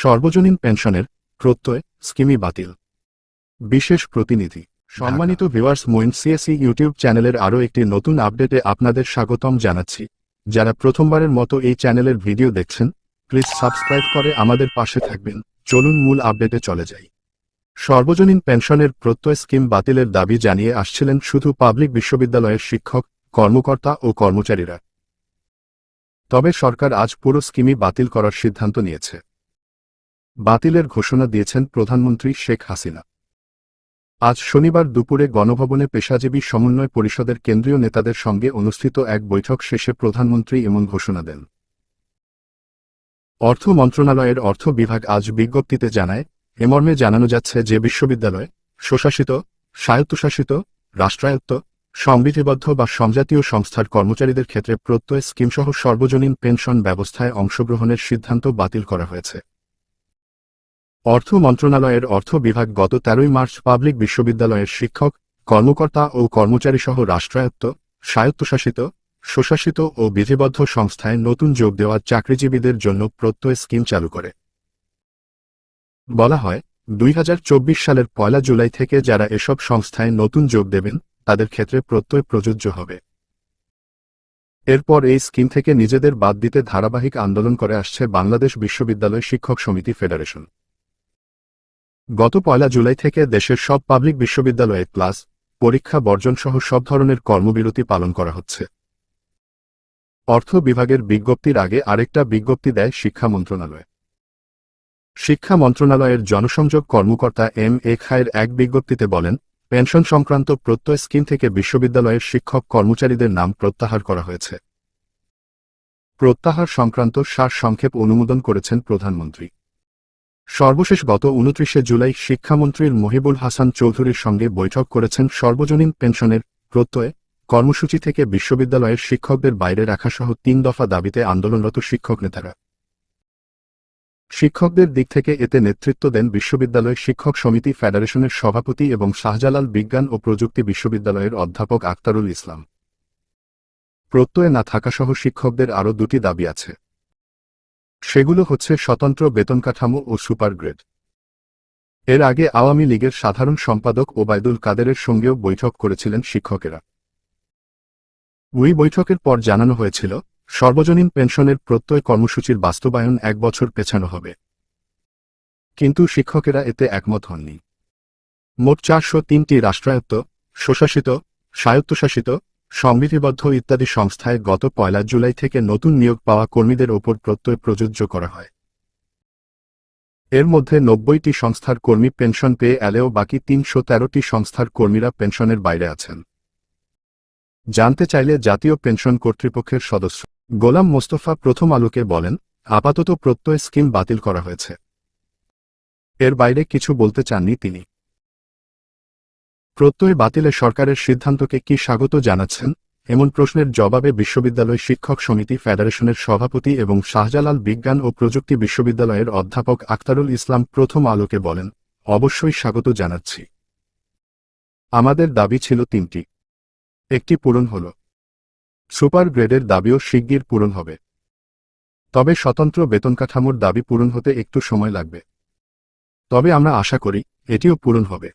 সর্বজনীন পেনশনের প্রত্যয় স্কিমই বাতিল। বিশেষ প্রতিনিধি সম্মানিত ভিউয়ার্স মোইন সিএসি ইউটিউব চ্যানেলের আরও একটি নতুন আপডেটে আপনাদের স্বাগতম জানাচ্ছি। যারা প্রথমবারের মতো এই চ্যানেলের ভিডিও দেখছেন প্লিজ সাবস্ক্রাইব করে আমাদের পাশে থাকবেন। চলুন মূল আপডেটে চলে যাই। সর্বজনীন পেনশনের প্রত্যয় স্কিম বাতিলের দাবি জানিয়ে আসছিলেন শুধু পাবলিক বিশ্ববিদ্যালয়ের শিক্ষক কর্মকর্তা ও কর্মচারীরা। তবে সরকার আজ পুরো স্কিমই বাতিল করার সিদ্ধান্ত নিয়েছে। বাতিলের ঘোষণা দিয়েছেন প্রধানমন্ত্রী শেখ হাসিনা। আজ শনিবার দুপুরে গণভবনে পেশাজীবী সমন্বয় পরিষদের কেন্দ্রীয় নেতাদের সঙ্গে অনুষ্ঠিত এক বৈঠক শেষে প্রধানমন্ত্রী এমন ঘোষণা দেন। অর্থ মন্ত্রণালয়ের অর্থ বিভাগ আজ বিজ্ঞপ্তিতে জানায় এমর্মে জানানো যাচ্ছে যে বিশ্ববিদ্যালয়, স্বশাসিত, স্বায়ত্তশাসিত, রাষ্ট্রায়ত্ত, সংবিধিবদ্ধ বা সমজাতীয় সংস্থার কর্মচারীদের ক্ষেত্রে প্রত্যয় স্কিমসহ সর্বজনীন পেনশন ব্যবস্থায় অংশগ্রহণের সিদ্ধান্ত বাতিল করা হয়েছে। অর্থ মন্ত্রণালয়ের অর্থ বিভাগ গত তেরোই মার্চ পাবলিক বিশ্ববিদ্যালয়ের শিক্ষক, কর্মকর্তা ও কর্মচারীসহ রাষ্ট্রায়ত্ত, স্বায়ত্তশাসিত, স্বশাসিত ও বিধিবদ্ধ সংস্থায় নতুন যোগ দেওয়া চাকরিজীবীদের জন্য প্রত্যয় স্কিম চালু করে। বলা হয়, দুই হাজার চব্বিশ সালের পয়লা জুলাই থেকে যারা এসব সংস্থায় নতুন যোগ দেবেন, তাদের ক্ষেত্রে প্রত্যয় প্রযোজ্য হবে। এরপর এই স্কিম থেকে নিজেদের বাদ দিতে ধারাবাহিক আন্দোলন করে আসছে বাংলাদেশ বিশ্ববিদ্যালয় শিক্ষক সমিতি ফেডারেশন। গত পয়লা জুলাই থেকে দেশের সব পাবলিক বিশ্ববিদ্যালয়ে ক্লাস, পরীক্ষা, বর্জনসহ সব ধরনের কর্মবিরতি পালন করা হচ্ছে। অর্থ বিভাগের বিজ্ঞপ্তির আগে আরেকটা বিজ্ঞপ্তি দেয় শিক্ষা মন্ত্রণালয়। শিক্ষা মন্ত্রণালয়ের জনসংযোগ কর্মকর্তা এম এ খায়ের এক বিজ্ঞপ্তিতে বলেন, পেনশন সংক্রান্ত প্রত্যয় স্কিম থেকে বিশ্ববিদ্যালয়ের শিক্ষক কর্মচারীদের নাম প্রত্যাহার করা হয়েছে। প্রত্যাহার সংক্রান্ত সার সংক্ষেপ অনুমোদন করেছেন প্রধানমন্ত্রী। সর্বশেষ গত উনত্রিশে জুলাই শিক্ষামন্ত্রীর মহিবুল হাসান চৌধুরীর সঙ্গে বৈঠক করেছেন সর্বজনীন পেনশনের প্রত্যয়ে কর্মসূচি থেকে বিশ্ববিদ্যালয়ের শিক্ষকদের বাইরে রাখাসহ তিন দফা দাবিতে আন্দোলনরত শিক্ষক নেতারা। শিক্ষকদের দিক থেকে এতে নেতৃত্ব দেন বিশ্ববিদ্যালয় শিক্ষক সমিতি ফেডারেশনের সভাপতি এবং শাহজালাল বিজ্ঞান ও প্রযুক্তি বিশ্ববিদ্যালয়ের অধ্যাপক আক্তারুল ইসলাম। প্রত্যয়ে না থাকাসহ শিক্ষকদের আরও দুটি দাবি আছে। সেগুলো হচ্ছে স্বতন্ত্র বেতন কাঠামো ও সুপার গ্রেড। এর আগে আওয়ামী লীগের সাধারণ সম্পাদক ওবায়দুল কাদেরের সঙ্গেও বৈঠক করেছিলেন শিক্ষকেরা। ওই বৈঠকের পর জানানো হয়েছিল, সর্বজনীন পেনশনের প্রত্যয় কর্মসূচির বাস্তবায়ন এক বছর পেছানো হবে। কিন্তু শিক্ষকেরা এতে একমত হননি। মোট চারশো তিনটি রাষ্ট্রায়ত্ত, স্বশাসিত, স্বায়ত্তশাসিত সংবিধিবদ্ধ ইত্যাদি সংস্থায় গত পয়লা জুলাই থেকে নতুন নিয়োগ পাওয়া কর্মীদের ওপর প্রত্যয় প্রযোজ্য করা হয়। এর মধ্যে নব্বইটি সংস্থার কর্মী পেনশন পেয়ে এলেও বাকি তিনশো তেরোটি সংস্থার কর্মীরা পেনশনের বাইরে আছেন। জানতে চাইলে জাতীয় পেনশন কর্তৃপক্ষের সদস্য গোলাম মোস্তফা প্রথম আলোকে বলেন, আপাতত প্রত্যয় স্কিম বাতিল করা হয়েছে। এর বাইরে কিছু বলতে চাননি তিনি। প্রত্যয় বাতিলে সরকারের সিদ্ধান্তকে কি স্বাগত জানাচ্ছেন? এমন প্রশ্নের জবাবে বিশ্ববিদ্যালয় শিক্ষক সমিতি ফেডারেশনের সভাপতি এবং শাহজালাল বিজ্ঞান ও প্রযুক্তি বিশ্ববিদ্যালয়ের অধ্যাপক আক্তারুল ইসলাম প্রথম আলোকে বলেন, অবশ্যই স্বাগত জানাচ্ছি। আমাদের দাবি ছিল তিনটি। একটি পূরণ হল। সুপার গ্রেডের দাবিও শিগগির পূরণ হবে। তবে স্বতন্ত্র বেতন কাঠামোর দাবি পূরণ হতে একটু সময় লাগবে। তবে আমরা আশা করি, এটিও পূরণ হবে।